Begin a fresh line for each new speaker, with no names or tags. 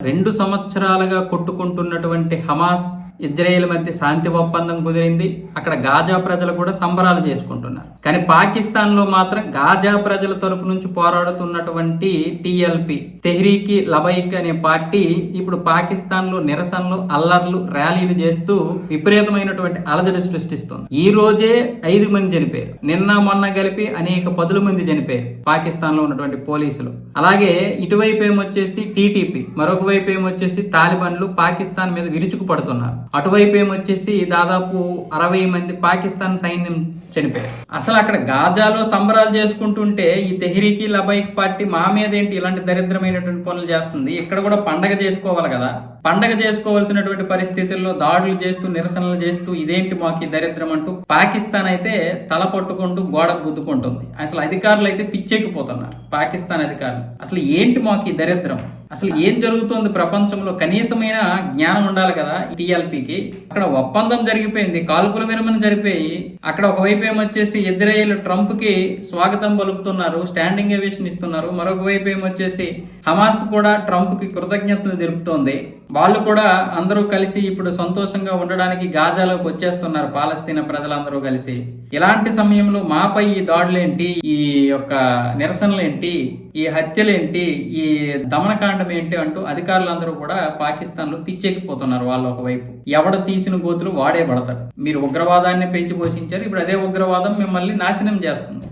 రెండు సంవత్సరాలుగా కొట్టుకుంటున్నటువంటి Hamas Israel మధ్య శాంతి ఒప్పందం కుదిరింది. అక్కడ గాజా ప్రజలు కూడా సంబరాలు చేసుకుంటున్నారు. కానీ పాకిస్తాన్లో మాత్రం గాజా ప్రజల తరపు నుంచి పోరాడుతున్నటువంటి టిఎల్పి తెహ్రీకి లబైక్ అనే పార్టీ ఇప్పుడు పాకిస్తాన్లో నిరసనలు అల్లర్లు ర్యాలీలు చేస్తూ విపరీతమైనటువంటి అలజడి సృష్టిస్తుంది. ఈ రోజే ఐదు మంది చనిపోయారు. నిన్న మొన్న కలిపి అనేక పదుల మంది చనిపోయారు పాకిస్తాన్లో ఉన్నటువంటి పోలీసులు. అలాగే ఇటువైపు ఏమొచ్చేసి టీటీపీ మరొక వైపు ఏమొచ్చేసి తాలిబాన్లు పాకిస్తాన్ మీద విరుచుకు పడుతున్నారు అటువైపు ఏమొచ్చేసి దాదాపు అరవై మంది పాకిస్తాన్ సైన్యం చనిపోయారు. అసలు అక్కడ గాజాలో సంబరాలు చేసుకుంటుంటే ఈ తెహ్రీకి లబైక్ పార్టీ మా మీద ఏంటి ఇలాంటి దరిద్రమైనటువంటి పనులు చేస్తుంది? ఇక్కడ కూడా పండగ చేసుకోవాలి కదా? పండగ చేసుకోవాల్సినటువంటి పరిస్థితుల్లో దాడులు చేస్తూ నిరసనలు చేస్తూ ఇదేంటి మాకు దరిద్రం అంటూ పాకిస్తాన్ అయితే తల పట్టుకుంటూ గోడకు గుద్దుకుంటుంది. అసలు అధికారులు అయితే పిచ్చెక్కిపోతున్నారు. పాకిస్తాన్ అధికారులు. అసలు ఏంటి మాకు దరిద్రం? అసలు ఏం జరుగుతోంది ప్రపంచంలో? కనీసమైన జ్ఞానం ఉండాలి కదా టీఎల్పీకి. అక్కడ ఒప్పందం జరిగిపోయింది కాల్పుల విరమణ జరిపోయి అక్కడ ఒకవైపు ఏమొచ్చేసి ఇజ్రాయేల్ ట్రంప్కి స్వాగతం పలుకుతున్నారు స్టాండింగ్ ఎవేషన్ ఇస్తున్నారు మరొక వైపు ఏమొచ్చేసి హమాస్ కూడా ట్రంప్కి కృతజ్ఞతలు తెలుపుతోంది. వాళ్ళు కూడా అందరూ కలిసి ఇప్పుడు సంతోషంగా ఉండడానికి గాజాలోకి వచ్చేస్తున్నారు పాలస్తీనా ప్రజలందరూ కలిసి. ఇలాంటి సమయంలో మాపై ఈ దాడులేంటి? ఈ యొక్క నిరసనలేంటి? ఈ హత్యలేంటి? ఈ దమనకాండ ఏంటి అంటూ అధికారులందరూ కూడా పాకిస్తాన్లో పిచ్చెక్కిపోతున్నారు వాళ్ళు ఒకవైపు. ఎవడ తీసిన గోతులు వాడే పడతాడు మీరు ఉగ్రవాదాన్ని పెంచి పోషించారు. ఇప్పుడు అదే ఉగ్రవాదం మిమ్మల్ని నాశనం చేస్తుంది.